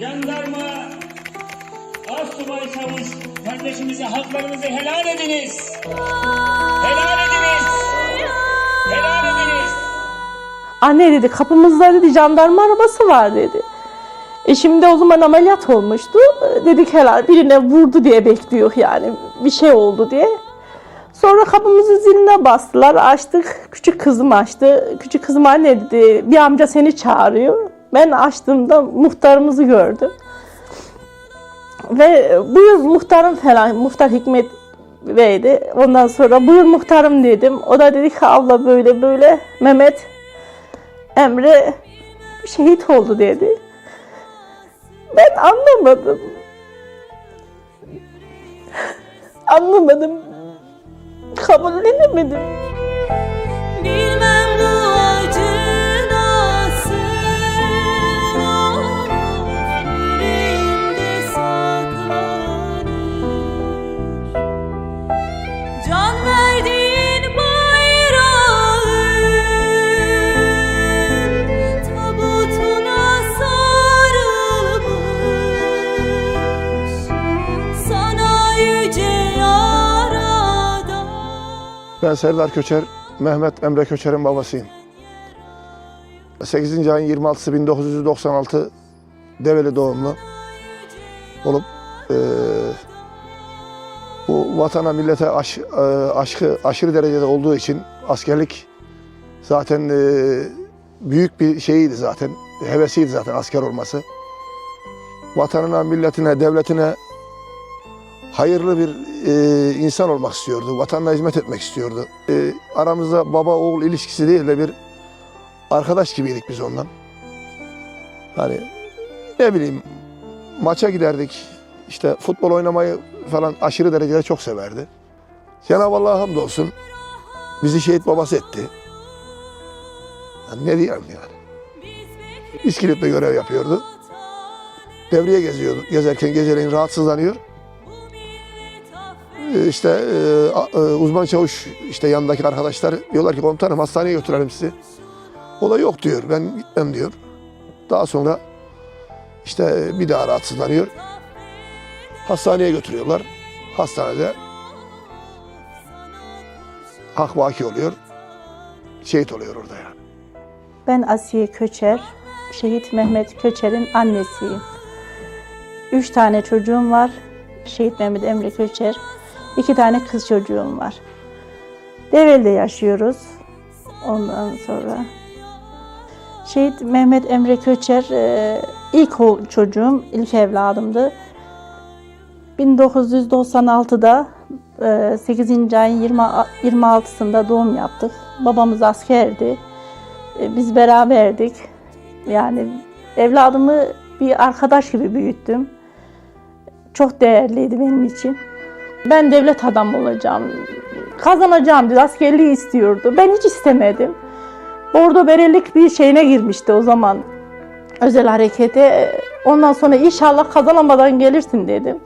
Jandarma, Asubay Çavuş kardeşimize haklarınızı helal ediniz. Helal ediniz. Helal ediniz. Anne dedi kapımızda dedi jandarma arabası var dedi. E şimdi o zaman ameliyat olmuştu. E, Dedik helal birine vurdu diye bekliyor yani bir şey oldu diye. Sonra kapımızın ziline bastılar. Açtık. Küçük kızım açtı. Küçük kızım anne dedi bir amca seni çağırıyor. Ben açtığımda muhtarımızı gördüm. Ve buyur muhtarım falan, muhtar Hikmet Bey'di. Ondan sonra buyur muhtarım dedim. O da dedi ki abla böyle böyle Mehmet Emre şehit oldu dedi. Ben anlamadım. Anlamadım. Kabullenemedim. Bilmem Ben Serdar Köçer, Mehmet Emre Köçer'in babasıyım. 8. ayın 26'sı 1996 Develi doğumlu olup eee, bu vatana millete aş, eee, aşkı aşırı derecede olduğu için askerlik zaten eee, büyük bir şeyiydi zaten. Hevesiydi zaten asker olması. Vatanına, milletine, devletine hayırlı bir e, insan olmak istiyordu. Vatanına hizmet etmek istiyordu. E, aramızda baba oğul ilişkisi değil de bir arkadaş gibiydik biz ondan. Hani ne bileyim maça giderdik. İşte futbol oynamayı falan aşırı derecede çok severdi. Cenab-ı Allah'a hamdolsun bizi şehit babası etti. Yani ne diyeyim yani. İskilip'te görev yapıyordu. Devriye geziyordu. Gezerken geceleyin rahatsızlanıyor. Ee, işte e, e, uzman çavuş işte yanındaki arkadaşlar diyorlar ki komutanım hastaneye götürelim sizi. O da yok diyor ben gitmem diyor. Daha sonra işte bir daha rahatsızlanıyor. Hastaneye götürüyorlar. Hastanede hak vaki oluyor. Şehit oluyor orada yani. Ben Asiye Köçer, şehit Mehmet Köçer'in annesiyim. Üç tane çocuğum var. Şehit Mehmet Emre Köçer. İki tane kız çocuğum var. Develi'de yaşıyoruz. Ondan sonra Şehit Mehmet Emre Köçer e, ilk çocuğum, ilk evladımdı. 1996'da e, 8. ayın 20 26'sında doğum yaptık. Babamız askerdi. E, Biz beraberdik. Yani evladımı bir arkadaş gibi büyüttüm. Çok değerliydi benim için. Ben devlet adamı olacağım. Kazanacağım dedi. Askerliği istiyordu. Ben hiç istemedim. Orada berelik bir şeyine girmişti o zaman. Özel harekete. Ondan sonra inşallah kazanamadan gelirsin dedim.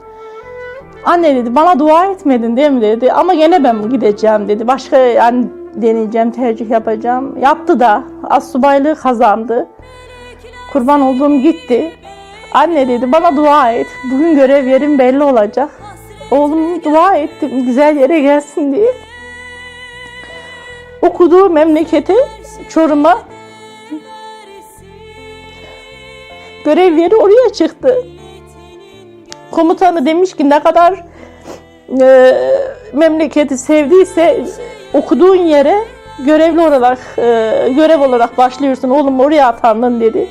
Anne dedi bana dua etmedin değil mi dedi. Ama gene ben gideceğim dedi. Başka yani deneyeceğim, tercih yapacağım. Yaptı da. Astsubaylığı kazandı. Kurban olduğum gitti. Anne dedi bana dua et. Bugün görev yerim belli olacak. Oğlum dua ettim güzel yere gelsin diye. Okuduğu memlekete Çorum'a görev yeri oraya çıktı. Komutanı demiş ki ne kadar e, memleketi sevdiyse okuduğun yere görevli olarak e, görev olarak başlıyorsun oğlum oraya atandın dedi.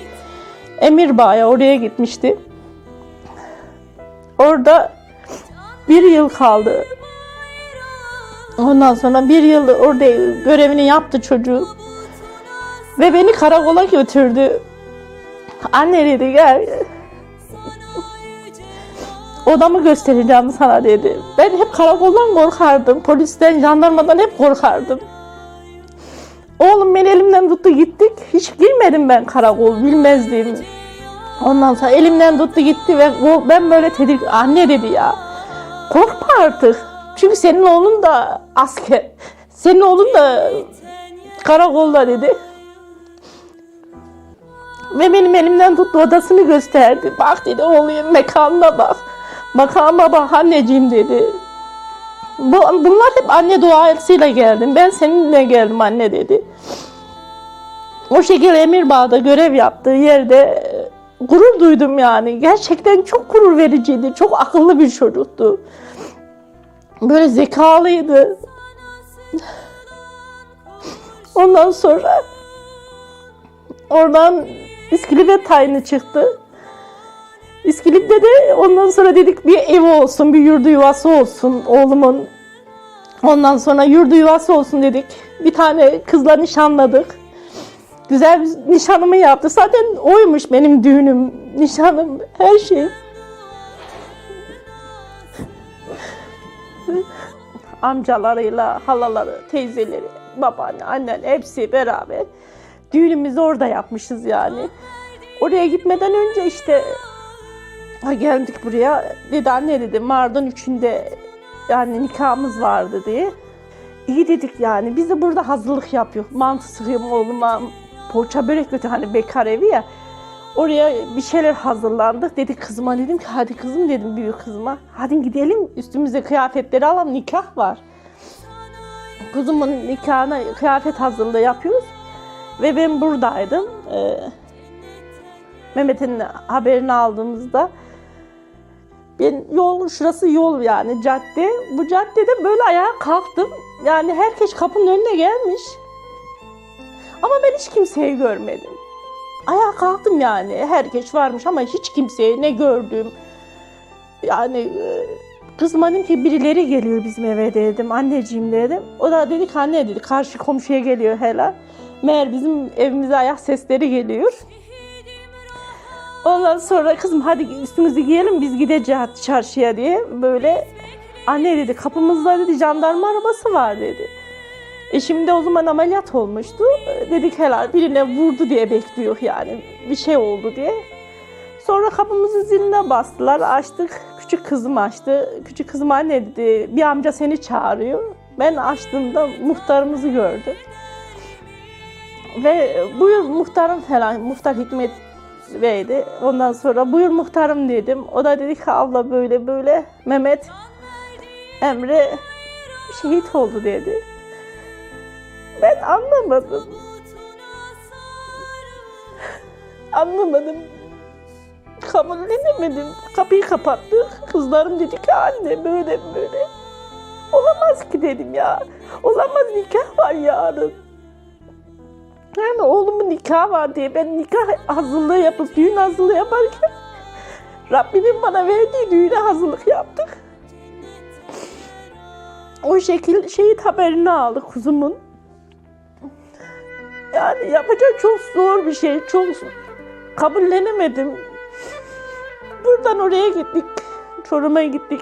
Emirbağ'a oraya gitmişti. Orada bir yıl kaldı. Ondan sonra bir yıl orada görevini yaptı çocuk. Ve beni karakola götürdü. Anne dedi gel. Odamı göstereceğim sana dedi. Ben hep karakoldan korkardım. Polisten, jandarmadan hep korkardım. Oğlum beni elimden tuttu gittik. Hiç girmedim ben karakol, bilmezdim. Ondan sonra elimden tuttu gitti ve ben böyle tedirgin. Anne dedi ya. Artık. Çünkü senin oğlun da asker. Senin oğlun da karakolda dedi. Ve benim elimden tuttu odasını gösterdi. Bak dedi oğlum mekanına bak. Makama bak anneciğim dedi. Bu, bunlar hep anne duasıyla geldim. Ben seninle geldim anne dedi. O şekilde Emirbağ'da görev yaptığı yerde gurur duydum yani. Gerçekten çok gurur vericiydi. Çok akıllı bir çocuktu. Böyle zekalıydı. Ondan sonra oradan İskilip'e tayini çıktı. İskilip'te de ondan sonra dedik bir ev olsun, bir yurdu yuvası olsun oğlumun. Ondan sonra yurdu yuvası olsun dedik. Bir tane kızla nişanladık. Güzel nişanımı yaptı. Zaten oymuş benim düğünüm, nişanım, her şey. Amcalarıyla, halaları, teyzeleri, babaanne, annen hepsi beraber. Düğünümüzü orada yapmışız yani. Oraya gitmeden önce işte ha geldik buraya. Dedi anne dedi Mart'ın üçünde yani nikahımız vardı diye. İyi dedik yani. Biz de burada hazırlık yapıyoruz. Mantı sıkıyorum oğluma. Poğaça börek götür hani bekar evi ya. Oraya bir şeyler hazırlandık. Dedi kızıma dedim ki hadi kızım dedim büyük kızıma. Hadi gidelim üstümüze kıyafetleri alalım nikah var. Kızımın nikahına kıyafet hazırlığı yapıyoruz. Ve ben buradaydım. Ee, Mehmet'in haberini aldığımızda ben yol şurası yol yani cadde. Bu caddede böyle ayağa kalktım. Yani herkes kapının önüne gelmiş. Ama ben hiç kimseyi görmedim. Ayağa kalktım yani. Herkes varmış ama hiç kimseyi ne gördüm. Yani e, kızıma dedim ki birileri geliyor bizim eve dedim. Anneciğim dedim. O da dedi ki anne dedi karşı komşuya geliyor hele. Meğer bizim evimize ayak sesleri geliyor. Ondan sonra kızım hadi üstümüzü giyelim biz gideceğiz çarşıya diye böyle anne dedi kapımızda dedi jandarma arabası var dedi. E şimdi o zaman ameliyat olmuştu. E, Dedik helal birine vurdu diye bekliyor yani bir şey oldu diye. Sonra kapımızın ziline bastılar açtık. Küçük kızım açtı. Küçük kızım anne dedi bir amca seni çağırıyor. Ben açtığımda muhtarımızı gördüm. Ve buyur muhtarım falan, muhtar Hikmet Bey'di. Ondan sonra buyur muhtarım dedim. O da dedi ki abla böyle böyle Mehmet Emre şehit oldu dedi. Ben anlamadım. Anlamadım. Kabullenemedim. Kapıyı kapattık. Kızlarım dedi ki anne böyle böyle. Olamaz ki dedim ya. Olamaz nikah var yarın. Yani oğlumun nikahı var diye ben nikah hazırlığı yapıp düğün hazırlığı yaparken Rabbimin bana verdiği düğüne hazırlık yaptık. O şekil şehit haberini aldık kuzumun. Yani yapacak çok zor bir şey. Çok kabullenemedim. Buradan oraya gittik. Çorum'a gittik.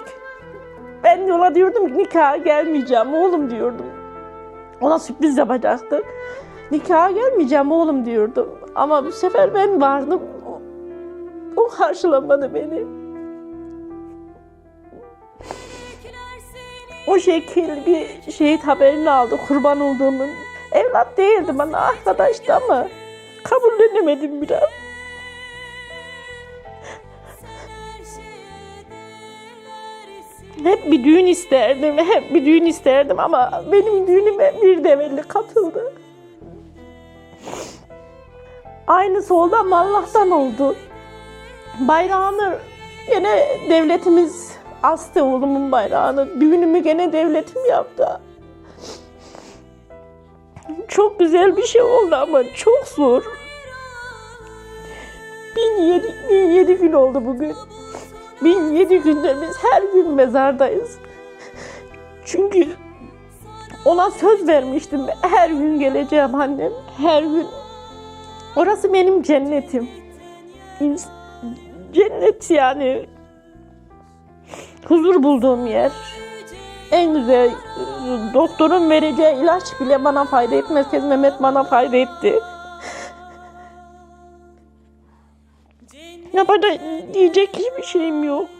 Ben yola diyordum ki nikaha gelmeyeceğim oğlum diyordum. Ona sürpriz yapacaktı. Nikaha gelmeyeceğim oğlum diyordum. Ama bu sefer ben vardım. O, karşılamadı beni. O şekil bir şehit haberini aldı kurban olduğumun. Evlat değildi bana arkadaştı ama kabullenemedim biraz. Hep bir düğün isterdim, hep bir düğün isterdim ama benim düğünüme bir develli katıldı. Aynısı oldu ama Allah'tan oldu. Bayrağını gene devletimiz astı oğlumun bayrağını. Düğünümü gene devletim yaptı. Çok güzel bir şey oldu ama çok zor. 1007, 1007 gün oldu bugün. 1007 gündür biz her gün mezardayız. Çünkü ona söz vermiştim. Her gün geleceğim annem. Her gün. Orası benim cennetim. Cennet yani. Huzur bulduğum yer. En güzel doktorun vereceği ilaç bile bana fayda etmez. Kez Mehmet bana fayda etti. Yapacak diyecek hiçbir şeyim yok.